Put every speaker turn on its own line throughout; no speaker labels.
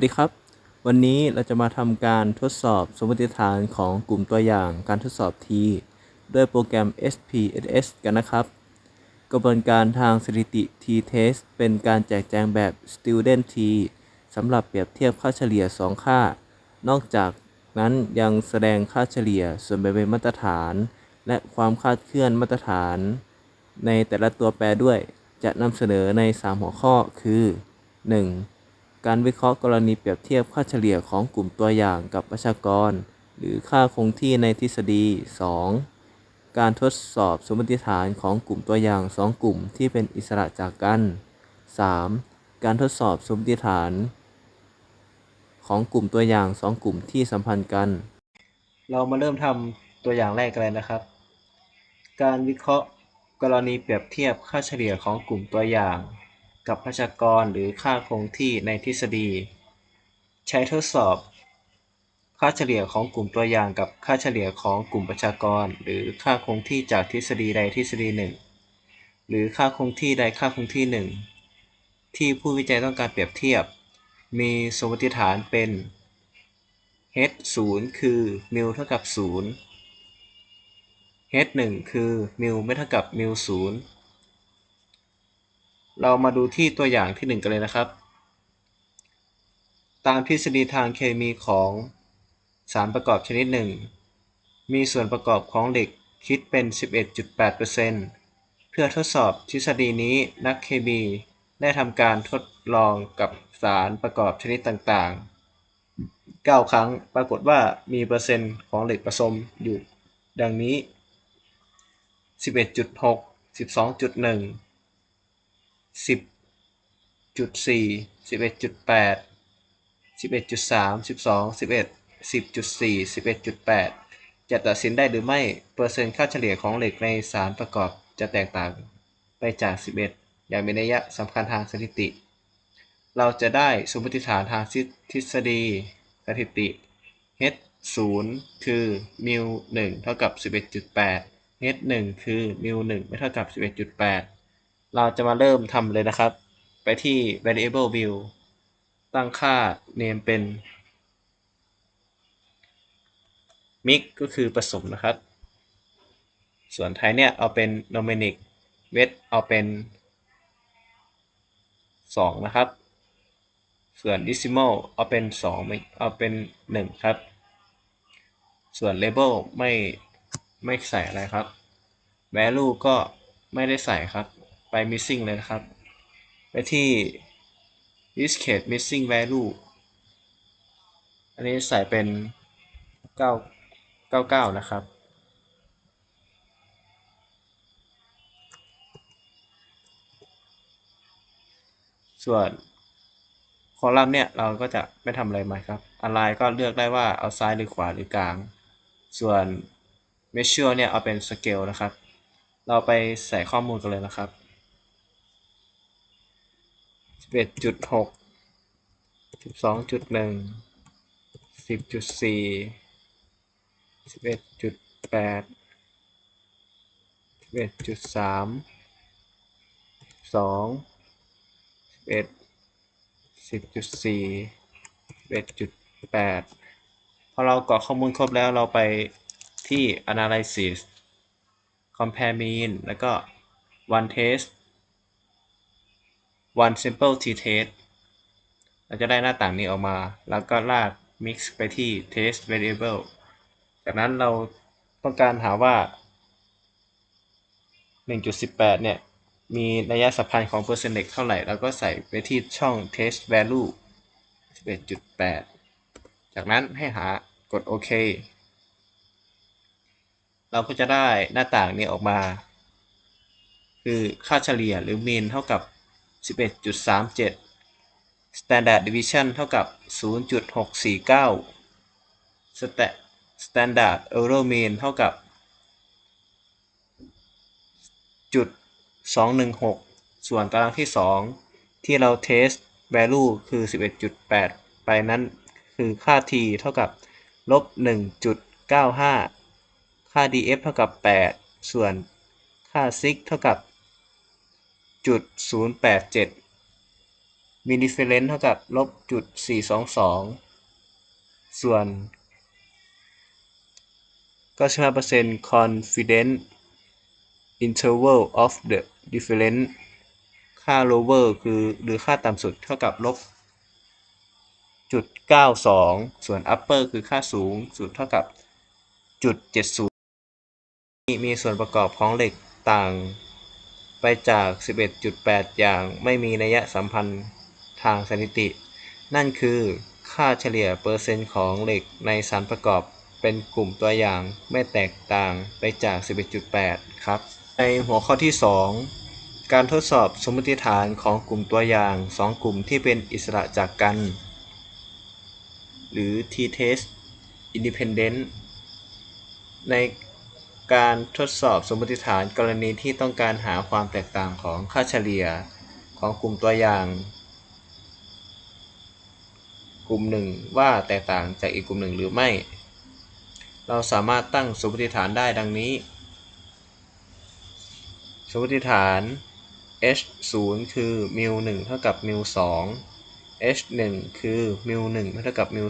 สวัสดีครับ วันนี้เราจะมาทำการทดสอบสมมติฐานของกลุ่มตัวอย่างการทดสอบ T ด้วยโปรแกรม SPSS กันนะครับ กระบวนการทางสถิติ T-test เป็นการแจกแจงแบบ Student T สำหรับเปรียบเทียบค่าเฉลี่ย 2 ค่า นอกจากนั้นยังแสดงค่าเฉลี่ยส่วนแบ่งเป็นมาตรฐาน และความคลาดเคลื่อนมาตรฐาน ในแต่ละตัวแปรด้วย จะนำเสนอใน 3 หัวข้อคือ 1. การวิเคราะห์กรณีเปรียบเทียบค่าเฉลี่ยของกลุ่มตัวอย่างกับประชากร หรือค่าคงที่ในทฤษฎี 2. การทดสอบสมมติฐานของกลุ่มตัวอย่าง 2 กลุ่มที่เป็นอิสระจากกัน 3. การทดสอบสมมติฐาน ของกลุ่มตัวอย่าง 2 กลุ่มที่สัมพันธ์กัน เรามาเริ่มทำตัวอย่างแรกกันเลยนะครับ การวิเคราะห์กรณีเปรียบเทียบค่าเฉลี่ยของกลุ่มตัวอย่าง กับประชากรหรือค่าคงที่ในทฤษฎี ใช้ทดสอบ ค่าเฉลี่ยของกลุ่มตัวอย่างกับค่าเฉลี่ยของกลุ่มประชากร หรือค่าคงที่จากทฤษฎีใดทฤษฎีหนึ่ง หรือค่าคงที่ใดค่าคงที่หนึ่งที่ผู้วิจัยต้องการเปรียบเทียบ มีสมมติฐานเป็น h 0คือมิวเท่ากับ 0 h 1คือมิวไม่เท่ากับมิว0 เรามาดูที่ตัวอย่างที่ 1 กันเลยนะครับ ตามทฤษฎีทางเคมีของสารประกอบชนิดหนึ่ง มีส่วนประกอบของเหล็กคิดเป็น 11.8%เพื่อทดสอบทฤษฎีนี้นักเคมีได้ทำการทดลองกับสารประกอบชนิดต่างๆ 9 ครั้งปรากฏว่ามีเปอร์เซ็นต์ของเหล็กผสมอยู่ ดังนี้ 11.6 12.1 10.4 11.8 11.3 12 11 10.4 11.8จะตัดสินได้หรือไม่เปอร์เซ็นต์ค่าเฉลี่ยของเหล็กในสารประกอบจะแตกต่างไปจาก 11 อย่างมีนัยสำคัญทางสถิติ เราจะได้สมมติฐานทางทฤษฎีสถิติ h 0คือมิว1เท่ากับ 11.8 h 1คือมิว1ไม่เท่ากับ 11.8 เราจะมาเริ่มทำเลยนะครับ ไปที่ variable view ตั้งค่า name เป็น mix ก็คือผสมนะครับ ส่วนไทยเนี่ยเอาเป็น numeric wet เอาเป็น 2 นะครับ ส่วน decimal เอาเป็น2ไม่เอาเป็น 1 ครับ ส่วน label ไม่ไม่ใส่อะไรครับ value ก็ไม่ได้ใส่ครับ ไป missing เลยนะครับ ไปที่ discrete missing value อันนี้ใส่เป็น 9 99 นะครับส่วนคอลัมน์เนี่ยเราก็จะไม่ทำอะไรใหม่ครับอะไรก็เลือกได้ว่าเอาซ้ายหรือขวาหรือกลาง ส่วน measure เนี่ยเอาเป็น scale นะครับ เราไปใส่ข้อมูลกันเลยนะครับ 11.6 12.1 10.4 11.8 11.3 2 11 10.4 11.8พอเรากรอกข้อมูลครบแล้วเราไปที่ analysis compare mean แล้วก็ one test one sample t test เราจะได้หน้าต่างนี้ออกมา แล้วก็ลาก mix ไปที่ test variable จากนั้นเราต้องการหาว่า 1.18 เนี่ย มีระยะสัมพันธ์ของเปอร์เซ็นต์เหล็กเท่าไหร่ แล้วก็ใส่ไปที่ช่อง test value 11.8 จากนั้นให้หากดโอเค เราก็จะได้หน้าต่างนี้ออกมา คือค่าเฉลี่ยหรือ mean เท่ากับ 11.37 standard deviation เท่ากับ 0.649 standard error mean เท่ากับจุด216 ส่วนตารางที่ 2 ที่เรา test value คือ 11.8 ไปนั้นคือค่า t เท่ากับลบ 1.95 ค่า df เท่ากับ 8 ส่วนค่า sig เท่ากับ จุดศูนย์แปดเจ็ดมีดิเฟเรนซ์เท่ากับลบจุดสี่สองสองส่วนก็ชเปอร์เซ็นต์ confidence interval of the difference ค่าโลเวอร์คือหรือค่าต่ำสุดเท่ากับลบจุดเก้าสองส่วนอัปเปอร์คือค่าสูงสุดเท่ากับจุดเจ็ดศูนย์มีส่วนประกอบของเหล็กต่าง ไปจาก 11.8 อย่างไม่มีนัยสัมพันธ์ทางสถิติ นั่นคือค่าเฉลี่ยเปอร์เซ็นต์ของเหล็กในสารประกอบเป็นกลุ่มตัวอย่างไม่แตกต่างไปจาก 11.8 ครับ ในหัวข้อที่ 2 การทดสอบสมมติฐานของกลุ่มตัวอย่าง 2 กลุ่มที่เป็นอิสระจากกัน หรือ t-test independent ใน การทดสอบสมมติฐานกรณีที่ต้องการหาความแตกต่างของค่าเฉลี่ยของกลุ่มตัวอย่าง กลุ่มหนึ่งว่าแตกต่างจากอีกกลุ่มหนึ่งหรือไม่ เราสามารถตั้งสมมติฐานได้ดังนี้ สมมติฐาน h 0คือ mu 1เท่ากับ mu 2 h 1คือ mu 1เท่ากับ mu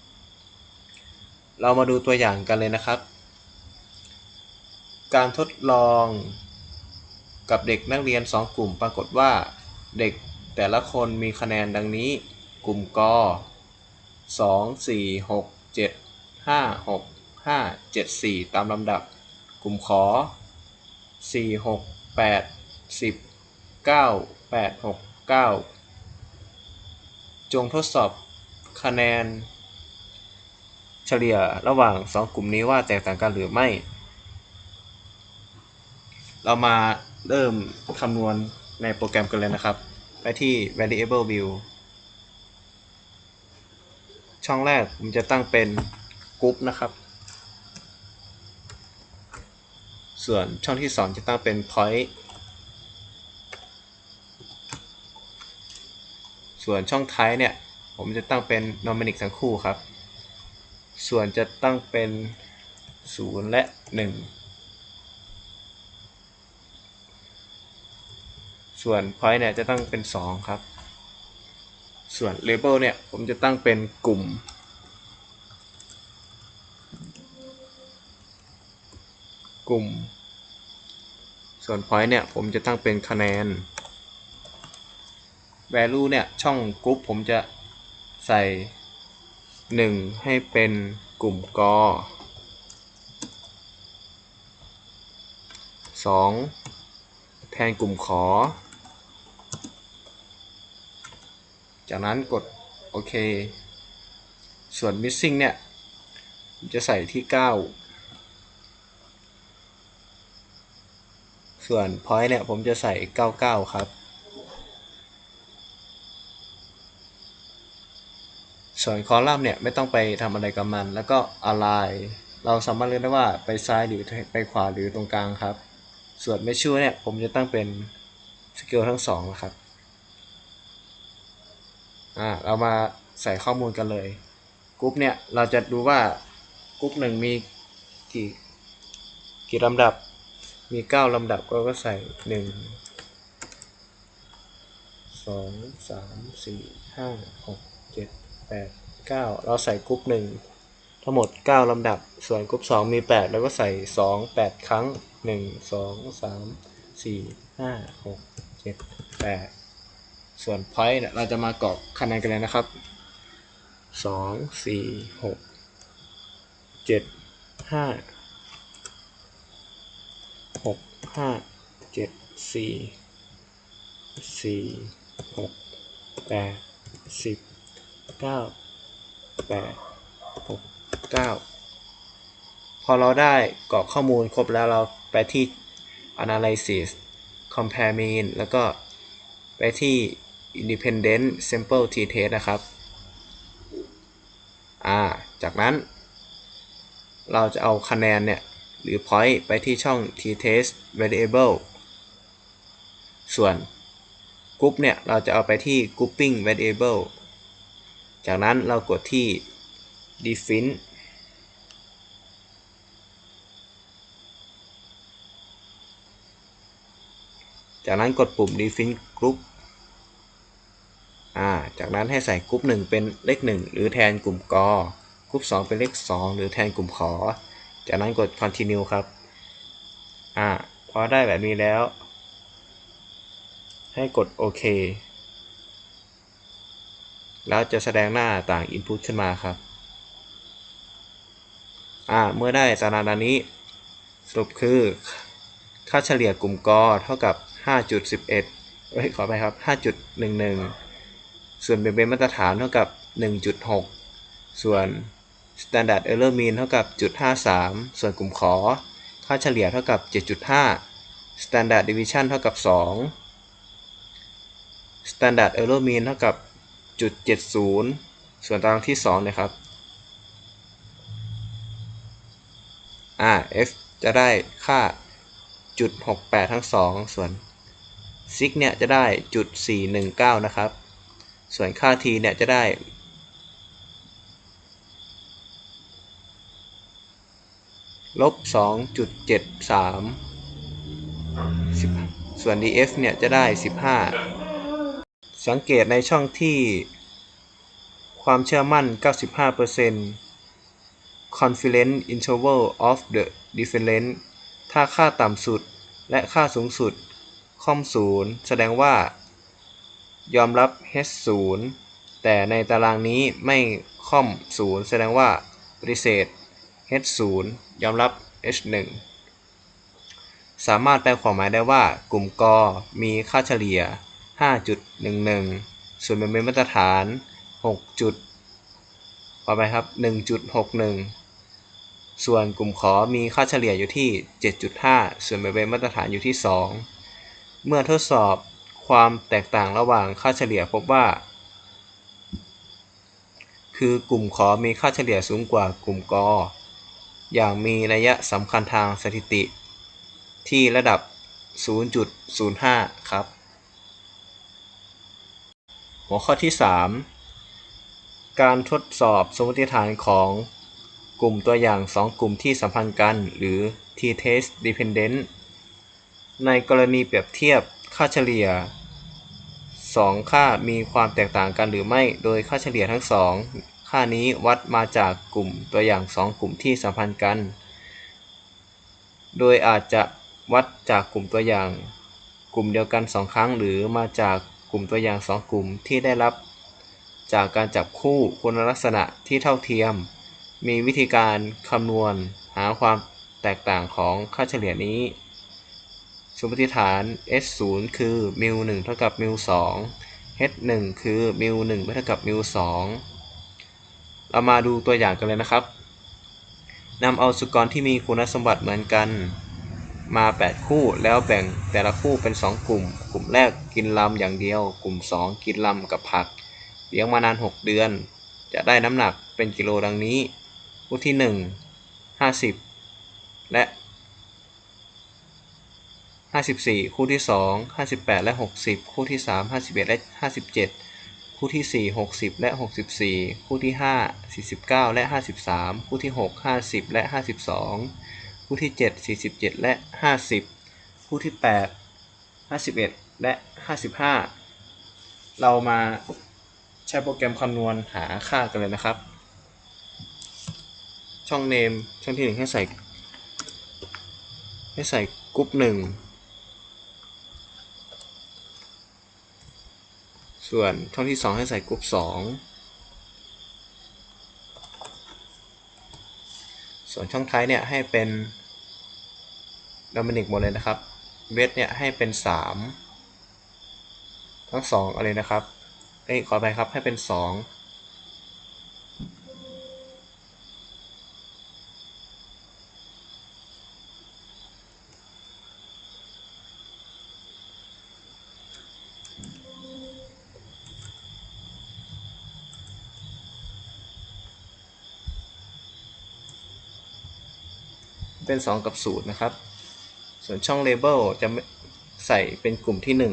2เรามาดูตัวอย่างกันเลยนะครับ การทดลองกับเด็กนักเรียน 2 กลุ่มปรากฏว่า เด็กแต่ละคนมีคะแนนดังนี้ กลุ่มก2 4 6 7 5 6 5 7 4 ตามลำดับ กลุ่มขอ 4 6 8 10 9 8 6 9 จงทดสอบคะแนน เฉลี่ยระหว่าง 2 กลุ่มนี้ว่าแตกต่างกันหรือไม่ เรามาเริ่มคำนวณในโปรแกรมกันเลยนะครับ ไปที่ variable view ช่องแรกผมจะตั้งเป็น group นะครับ ส่วนช่องที่ 2 จะตั้งเป็น point ส่วนช่องท้ายเนี่ย ผมจะตั้งเป็น numeric ทั้งคู่ครับ ส่วนจะตั้งเป็น 0 และ 1 ส่วน point เนี่ยจะตั้งเป็น 2 ครับ ส่วน label เนี่ยผมจะตั้งเป็นกลุ่ม กลุ่ม ส่วน point เนี่ยผมจะตั้งเป็นคะแนน value เนี่ยช่องกรุ๊ปผมจะใส่ 1 ให้เป็นกลุ่มกอ2แทนกลุ่มขอ จากนั้นกดโอเค ส่วน missing เนี่ย จะใส่ที่ 9 ส่วน point เนี่ย ผมจะใส่ 99 ครับ ส่วนคอลัมน์เนี่ยไม่ต้องไปทำอะไรกับมัน แล้วก็ align เราสามารถเลือกได้ว่าไปซ้ายหรือไปขวาหรือตรงกลางครับ ส่วน measure เนี่ย ผมจะตั้งเป็นสเกลทั้งสองนะครับ อ่าเรามาใส่ข้อมูลกันเลยกรุ๊ปเนี่ยเราจะดูว่ากรุ๊ปหนึ่งมีกี่กี่ลำดับมีเก้าลำดับก็ก็ใส่หนึ่งสองสามสี่ห้าหกเจ็ดแปดเก้าเราใส่กรุ๊ปหนึ่งทั้งหมด 9 ลำดับ ส่วนกรุ๊ป2 มี 8 แล้วก็ใส่ 2 8 ครั้ง 1 2 3 4 5 6 7 8 ส่วน point เนี่ยเราจะมากรอกคะแนนกันเลยนะครับ สอง สี่ หก เจ็ด ห้า หก ห้า เจ็ด สี่ สี่ หก แปด สิบ เก้า แปด หก เก้า พอเราได้กรอกข้อมูลครบแล้วเราไปที่ analysis compare mean แล้วก็ไปที่ independent sample t-test นะครับ อ่า จากนั้น เราจะเอาคะแนนเนี่ย หรือ point ไปที่ช่อง t-test variable ส่วน group เนี่ย เราจะเอาไปที่ grouping variable จากนั้นเรากดที่ define จากนั้นกดปุ่ม define group จากนั้นให้ใส่กรุ๊ป1เป็นเลข 1 หรือแทนกลุ่มกกรุ๊ป2เป็นเลข 2 หรือแทนกลุ่มขอ จากนั้นกด continue ครับ อ่าพอได้แบบนี้แล้ว ให้กดโอเค แล้วจะแสดงหน้าต่าง Input ขึ้นมาครับ อ่า เมื่อได้ตารางดังนี้ สรุปคือ ค่าเฉลี่ยกลุ่มกเท่ากับ 5.11เอ้ยขอไปครับ 5.11 ส่วนเบนเบนมาตรฐานเท่ากับ 1.6 ส่วน Standard Error Mean เท่ากับ 0.53 ส่วนกลุ่มขอ ค่าเฉลี่ยเท่ากับ 7.5 Standard Deviation เท่ากับ 2 Standard Error Mean เท่ากับ 0.70 ส่วนตารางที่ 2 นะครับอ่า f จะได้ค่าจุด68 ทั้ง 2 ส่วน sig เนี่ยจะได้จุด419 นะครับ ส่วนค่า t เนี่ยจะได้ ลบ 2.73 ส่วน df เนี่ยจะได้ 15 สังเกตในช่องที่ความเชื่อมั่น 95% confidence interval of the difference ถ้าค่าต่ำสุดและค่าสูงสุดค่อมศูนย์แสดงว่า ยอมรับ h 0แต่ในตารางนี้ไม่ค่อมศูนย์แสดงว่าปฏิเสธ h 0ยอมรับ h 1สามารถแปลความหมายได้ว่า กลุ่มกมีค่าเฉลี่ย 5.11 ส่วนเป็นมาตรฐาน 6. จุดต่อไปครับ 1.61 ส่วนกลุ่มขอมีค่าเฉลี่ยอยู่ที่ 7.5 ส่วนเป็นมาตรฐานอยู่ที่ 2 เมื่อทดสอบ ความแตกต่างระหว่างค่าเฉลี่ยพบว่า คือกลุ่มขอมีค่าเฉลี่ยสูงกว่ากลุ่มกอ อย่างมีนัยสำคัญทางสถิติ ที่ระดับ 0.05 ครับ หัวข้อที่ 3 การทดสอบสมมติฐานของกลุ่มตัวอย่าง 2 กลุ่มที่สัมพันธ์กัน หรือ t-test dependent ในกรณีเปรียบเทียบ ค่าเฉลี่ย 2 ค่ามีความแตกต่างกันหรือไม่ โดยค่าเฉลี่ยทั้ง 2 ค่านี้วัดมาจากกลุ่มตัวอย่าง 2 กลุ่มที่สัมพันธ์กัน โดยอาจจะวัดจากกลุ่มตัวอย่าง กลุ่มเดียวกัน 2 ครั้ง หรือมาจากกลุ่มตัวอย่าง 2 กลุ่มที่ได้รับ จากการจับคู่คุณลักษณะที่เท่าเทียม มีวิธีการคำนวณหาความแตกต่างของค่าเฉลี่ยนี้ สมมติฐาน h 0คือ m1 เท่ากับ m2 h 1คือ m1 เท่ากับ m2 เรามาดูตัวอย่างกันเลยนะครับนำเอาสุกรที่มีคุณสมบัติเหมือนกันมา 8 คู่แล้วแบ่งแต่ละคู่เป็น 2 กลุ่ม กลุ่มแรกกินลำอย่างเดียว กลุ่ม 2 กินลำกับผักเลี้ยงมานาน 6 เดือน จะได้น้ำหนักเป็นกิโลดังนี้ คู่ที่ 1 50 และ 54 คู่ที่ 2 58 และ 60 คู่ที่ 3 51 และ 57 คู่ที่ 4 60 และ 64 คู่ที่ 5 49 และ 53 คู่ที่ 6 50 และ 52 คู่ที่ 7 47 และ 50 คู่ที่ 8 51 และ 55 เรามาใช้โปรแกรมคำนวณหาค่ากันเลยนะครับ ช่อง name ช่องที่ 1 ให้ใส่ให้ใส่กรุ๊ป1 ส่วนช่องที่ 2 ให้ใส่กรุ๊ป2ส่วนช่องท้ายเนี่ยให้เป็นดอมินิกหมดเลยนะครับ เวทเนี่ยให้เป็น 3 ทั้ง 2 อะไรนะครับเอ้ยขอไปครับให้เป็น 2 เป็น 2 กับ 0 นะครับ ส่วนช่อง Label จะใส่เป็นกลุ่มที่ 1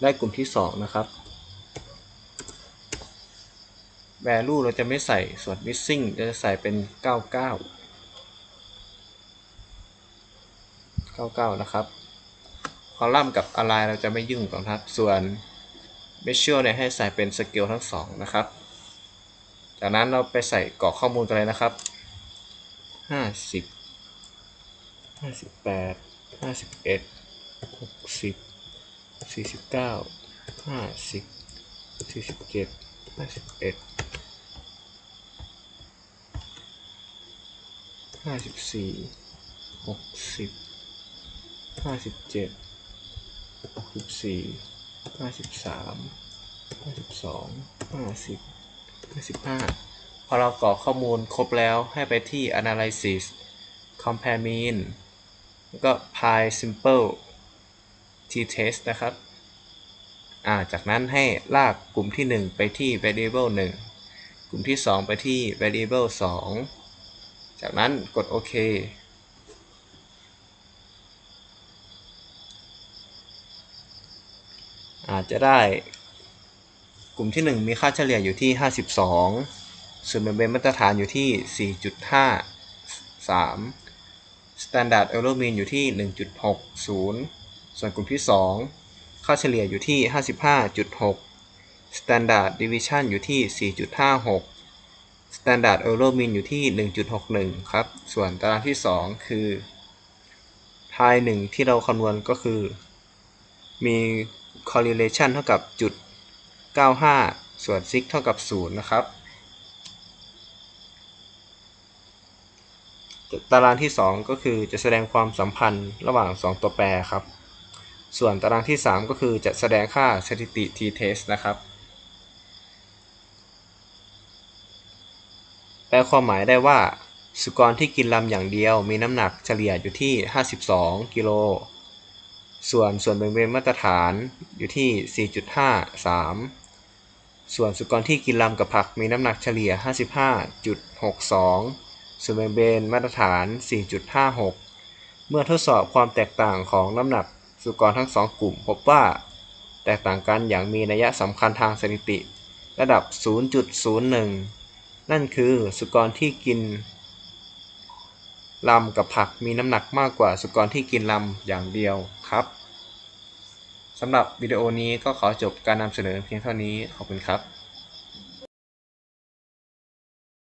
ได้กลุ่มที่ 2 นะครับ value เราจะไม่ใส่ส่วน missing จะใส่เป็น 99 99 นะครับ คอลัมน์กับอะไรเราจะไม่ยุ่งก่อนครับ ส่วนเมช u เนี่ยให้ใส่เป็นสเกลทั้งสองนะครับ จากนั้นเราไปใส่กรอกข้อมูลกันเลยนะครับ 50 58 51 60 49 50 47 51 54 60 57 64 53 52 50 55พอเรากรอกข้อมูลครบแล้วให้ไปที่ analysis compare mean แล้วก็ pi simple t-test นะครับ อ่า จากนั้นให้ลากกลุ่มที่ 1 ไปที่ variable 1 กลุ่มที่ 2 ไปที่ variable 2 จากนั้นกดโอเค อาจจะได้ กลุ่มที่ 1 มีค่าเฉลี่ยอยู่ที่ 52 ส่วนเบนเบนมาตรฐานอยู่ที่ 4.53 Standard Error Mean อยู่ที่ 1.60 ส่วนกลุ่มที่ 2 ค่าเฉลี่ยอยู่ที่ 55.6 Standard Deviation อยู่ที่ 4.56 Standard Error Mean อยู่ที่ 1.61 ครับ ส่วนตารางที่ 2 คือ pi 1ที่เราคำนวณก็คือ มี correlation เท่ากับจุด 95 ส่วน sig เท่ากับ 0 นะครับ ตารางที่ 2 ก็คือจะแสดงความสัมพันธ์ระหว่าง 2 ตัวแปรครับ ส่วนตารางที่ 3 ก็คือจะแสดงค่าสถิติ t-test นะครับ แปลความหมายได้ว่า สุกรที่กินลำอย่างเดียวมีน้ำหนักเฉลี่ยอยู่ที่ 52 กิโล ส่วนส่วนแบ่งเบนมาตรฐานอยู่ที่ 4.53 ส่วนสุกรที่กินลำกับผักมีน้ำหนักเฉลี่ย 55.62 ส่วนแบ่งเบนมาตรฐาน 4.56 เมื่อทดสอบความแตกต่างของน้ำหนักสุกรทั้งสองกลุ่มพบว่า แตกต่างกันอย่างมีนัยสำคัญทางสถิติ ระดับ 0.01 นั่นคือสุกรที่กิน ลำกับผักมีน้ำหนักมากกว่าสุกรที่กินลำอย่างเดียวครับสำหรับวิดีโอนี้ก็ขอจบการนำเสนอเพียงเท่านี้ขอบคุณครับ